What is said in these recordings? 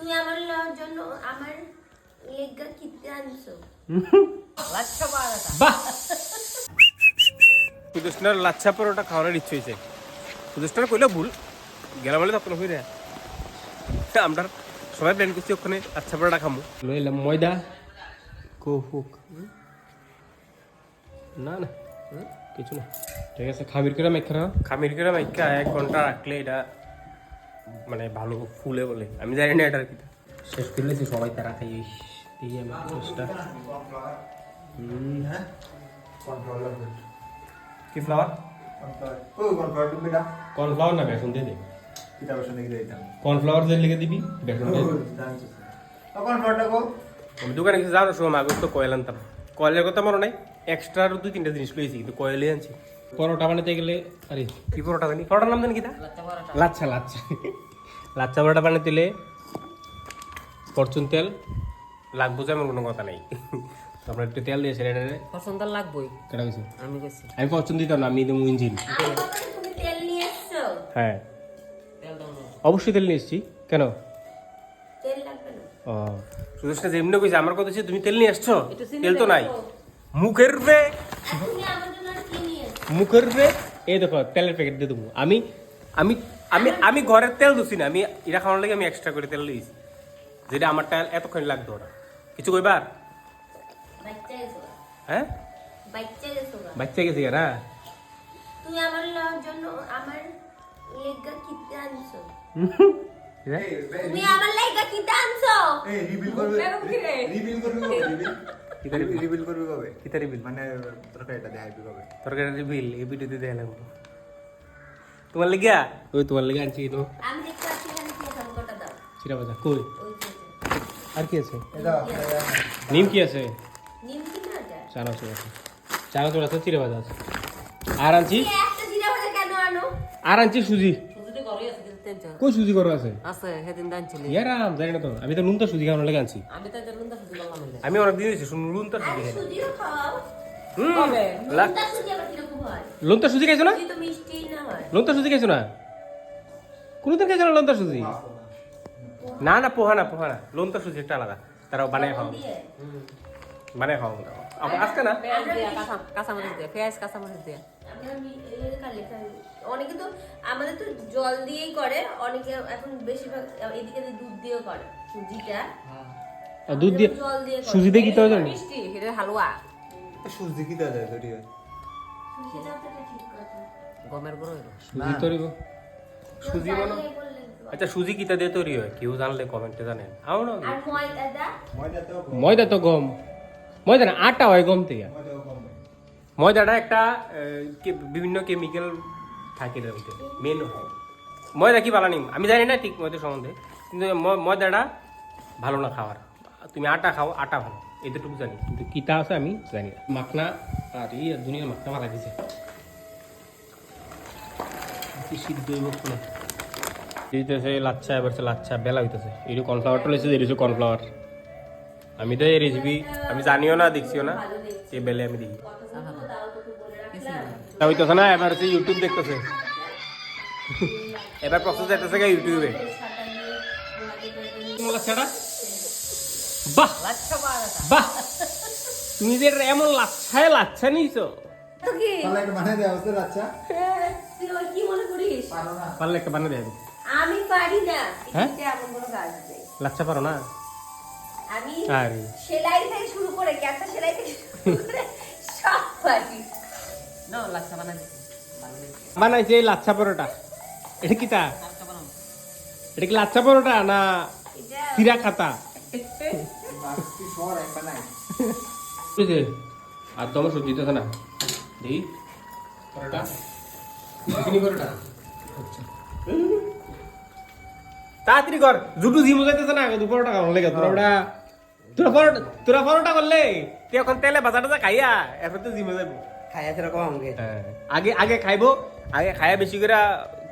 তুমি আমার লওয়ার জন্য আমার লেগা কিনতে আনছো। বাহ! সুদর্শনার লাচ্ছা পরোটা খাওয়ার ইচ্ছে হয়েছে। সুদর্শনার কইলে ভুল। গেলাম বলে তখন হই রে আমরা সবাই প্ল্যান করছি ওখানে লাচ্ছা পরোটা খামু। লইলাম ময়দা। কো হুক। না না। হুম, কিছু না। ঠিক আছে খামির করে রাখো খামির করে মাইখা এক ঘণ্টা রাখলে এটা মানে ভালো ফুলে বলে। আমি জানি না এটার কি। শেষ করে লেছি সবাই তারা খাই এই আমি টেস্টটা কি ফ্লাওয়ার কর্নফ্লাওয়ার না বেসন দিয়ে দে। কর্নফ্লাওয়ার দিয়ে লিখে দিবি বেসন দিয়ে আমি দোকানে কিছু যাওয়ার সময় আগে তো কয়েল আনতাম। কয়েলের কথা মনে নাই এক্সট্রা আরও দুই তিনটা জিনিস লইছি কিন্তু কয়েলই আনছি। পরোটা বানাতে গেলে আরে কি পরোটা জানি? পরোটার নাম জানি কি লাচ্ছা লাচ্ছা পরোটা বানাতে গেলে ফরচুন তেল লাগবো যে এমন কোনো কথা নাই। তারপরে একটু তেল দিয়েছে এটা পছন্দ লাগবই। কেটা গেছে? আমি গেছি। আমি ফরচুন দিতাম না আমি দেবো ইঞ্জিন। আমার কথা তুমি তেল নিয়ে হ্যাঁ। তেল। অবশ্যই তেল নিয়ে এসছি। কেন? তেল ও। যেমনি কইছে আমার কথা হচ্ছে তুমি তেল নিয়ে আসছো তেল তো নাই। মুখের রে মুখের রে এই দেখো তেলের প্যাকেট দিয়ে দেবো আমি আমি আমি আমি ঘরের তেল দুছি না আমি এটা খাওয়ার লাগে আমি এক্সট্রা করে তেল দিয়েছি। যেটা আমার তেল এতক্ষণ লাগতো ওরা। কিছু কইবার। হ্যাঁ? বাচ্চা গেছো না? তুমি আমার জন্য আমার লেগা কিনতে আনছো। তুমি আমার লেগা কিনতে আনছো? এরকম কি রে? কিতারি বিল মানে তরকারিটা দেখাইবি কবে? তরকারি বিল এই ভিডিওতে দেয়া লাগবো তোমার লেগিয়া? ওই তোমার লেগে আনছি তো চিরা বাজা কই? আর কি আছে? নিম কি আছে? চানাচুর আছে। চানাচুর আছে চিরা বাজা আছে। আর আনছি? আর আনছি সুজি। কই সুজি করো আছে? আছে সেদিন দানছিলি ইয়ারাম জানি না তো। আমি তো নুন তো সুজি খাওয়ানোর লেগে আনছি। আমি তো লুন্দা সুজি আমি অনেক দিন দিয়েছি শুনুন নুন তো সুজি খাই হয়? লোনতা সুজি খাইছো না? সুজি তো মিষ্টি না সুজি খাইছো না? কোনোদিন খাইছো না লোনতা সুজি না। না পোহা না পোহা না। লোনতা সুজি একটা আলাদা। তারাও বানায় খাও। বানায় খাও। আমার আজকে না? পেঁয়াজ দিয়া, কাঁচা- কাঁচামরিচ দিয়া, পেঁয়াজ কাঁচামরিচ দিয়া। অনেকে তো আমাদের তো জল দিয়েই করে অনেকে এখন বেশিরভাগ এদিকে দুধ দিয়েও করে সুজিটা। দুধ দিয়ে জল দিয়ে করে। সুজি দিয়ে কি তো জানি মিষ্টি, এটা হালুয়া। সুজি যায় সেটাও তো ঠিক কথা। গমের গুঁড়ো সুজি তৈরি মনে আচ্ছা সুজি কিতা দিয়ে তৈরি হয়? কেউ জানলে কমেন্টে জানেন। আও না। ময়দা তো গম। ময়দা না আটা হয় গম থেকে। ময়দাটা একটা বিভিন্ন কেমিক্যাল থাকে এর মধ্যে মেন হয়। ময়দা কি বানানি আমি জানি না ঠিক ময়দা সম্বন্ধে। কিন্তু ময়দাটা ভালো না খাওয়ার। তুমি আটা খাও আটা ভালো। এতটুকু জানি। কিন্তু কিতা আছে আমি জানি না। মাখনা আর এই দুনিয়ার মাখনা মারা সিদ্ধ হইব দিতেছে লাচ্ছা এবার লাচ্ছা বেলা হইতেছে এই যে কর্নফ্লাওয়ারটা লইছে এই যে কর্নফ্লাওয়ার আমি তো এই রেসিপি আমি জানিও না দেখছিও না। এই বেলে আমি দেখি। তা হইতেছে না এবার হচ্ছে ইউটিউব দেখতেছে। এবার প্রসেস যাইতেছে গা ইউটিউবে লাচ্ছাটা বাহ লাচ্ছা পরোটা। বাহ। তুমি যে এমন লাচ্ছায় লাচ্ছা করিস? পারলে একটা বানিয়ে দেবে আমি পারি না। হ্যাঁ? এমন কোনো কাজ নেই। লাচ্ছা পারো না? আমি সেলাই থেকে শুরু করে ক্যাপটা সেলাই থেকে শুরু করে সব পারি। নাও, লাচ্ছা বানাই দিছি। ভালো বানাইছে এই লাচ্ছা পরোটা। এটা কি তা? এটা কি লাচ্ছা পরোটা না সিরা খাতা? আর তো আমার সবজি দিতেছে না। দেখি পরোটা? পরোটা? আচ্ছা তাড়াতাড়ি কর জুটু যাইতেছে না দু পরোটা খাওয়ার লেগে। তোরা ওটা তোরা পরোটা তোরা পরোটা করলে তুই এখন তেলে টাজা খাইয়া এরপর তো জিমে যাব খাইয়া সেরকম আমাকে। হ্যাঁ। আগে আগে খাইবো আগে খাইয়া বেশি করে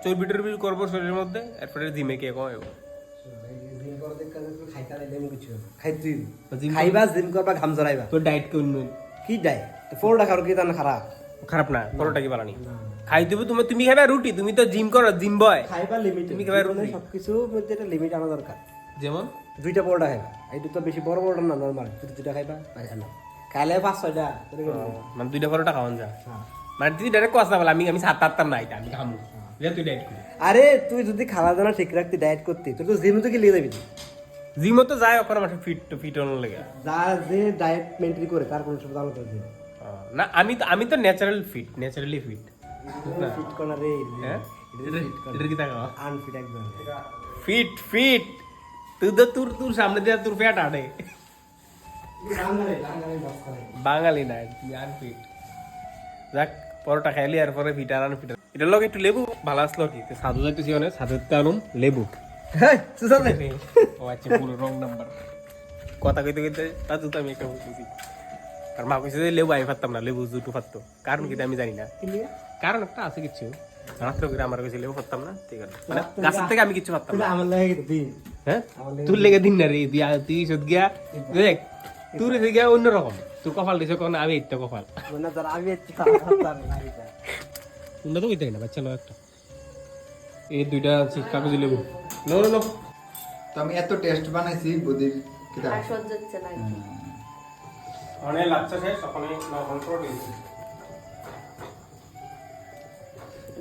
চর্বি টর্বি করব শরীরের মধ্যে এরপরে জিমে কে কমাইবো। জিম খাইবা জিম করবা ঘাম জড়াইবা তোর ডায়েট কে উন্নয়ন। কি দেয় ফোরটা খাও কি তান খারাপ খারাপ না পরোটা কি বানানি খাই দেবো তুমি তুমি খাবে রুটি তুমি তো জিম করো জিম বয়। খাইবা লিমিট তুমি খাইবা রুটি সবকিছু মধ্যে একটা লিমিট আনা দরকার যেমন? দুইটা পরোটা খাইবা। এইটা তো বেশি বড় বড়টা না নর্মাল দুটো দুটা খাইবা পাঁচটা না। খাইলে পাঁচ ছয়টা। মানে দুইটা পরোটা খাওয়ান যা। মানে তুই ডাইরেক্ট কথা বল আমি আমি সাত আটতাম না এটা আমি খামু। যে তুই ডাইট আরে তুই যদি খাওয়া দাওয়া ঠিক রাখতি ডায়েট করতি তুই তো জিমে তো কি লিয়ে যাবি? জিমও তো যায় ওখানে মাসে ফিট টু ফিট হওয়ার লেগে। যার যে ডায়েট মেনটেন করে তার কোনো সময় আলাদা আহ, না আমি তো আমি তো natural fit naturally fit fit করা রে হ্যাঁ? এটা কি টাকা আনফিট একদম। ফিট ফিট তুই তো তোর তোর সামনে দিয়ে তোর পেট আটে বাঙালি না তুই আনফিট যাক পরোটা খাইলি আর পরে ফিট আর আনফিট এটার লগে একটু লেবু ভালো আসলো কি? সাধু যাইতেছি অনেক সাধুতে আনুম লেবু। সুসান ও আচ্ছা পুরো রং নাম্বার কথা কইতে কইতে তাতে তো আমি একটা বলতেছি আর মা কইছে যে লেবু আমি পারতাম না লেবু দুটো পারতো কারণ কি আমি জানি না। কারণ একটা আছে কিছু। মাত্র করে আমার কাছে লেবু পারতাম না ঠিক আছে। মানে গাছের থেকে আমি কিছু পারতাম না। আমার লাগে কিন্তু দিন। হ্যাঁ? তোর লেগে দিন না রে তুই তুই সদ গিয়া দেখ তোর গিয়া অন্যরকম তোর কপাল দিছে কোন আমি একটা কপাল। মানে তার আমি লাগে তোমরা তো কইতে না বাচ্চা লো একটা। এই দুইটা কাগজ লেবু। No no no. তো আমি এত টেস্ট বানাইছি বুদির কিতা আর সহ্য হচ্ছে না অনেক শেষ ওখানে কন্ট্রোল দিয়েছি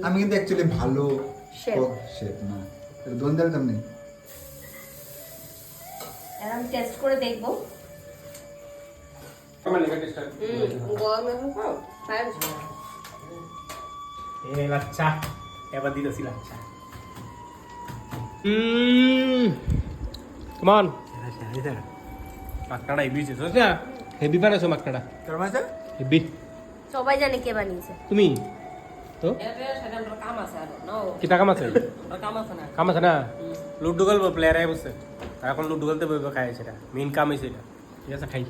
আমি কিন্তু অ্যাকচুয়ালি ভালো. শেফ। না। দোন দেবে তেমনি আমি টেস্ট করে দেখব। কেমন লেগে টেস্ট গরম এখন খাও খাই এ লাচ্চা এবার দিতেছি লাচ্চা হুম কমান মাকড়া হেভি আছে বুঝছ না হেভি বানাইছো মাকড়া তোর মাঝে হেভি সবাই জানে কে বানিয়েছে। তুমি? তো? কাম আছে আর। নো কি টাকা মাছ কাম আছে না। কাম আছে না? লুডু গল্প প্লেয়ার আই বসে। এখন লুডু গলতে বইব খাই সেটা মেইন কাম হয়েছে এটা ঠিক আছে খাই।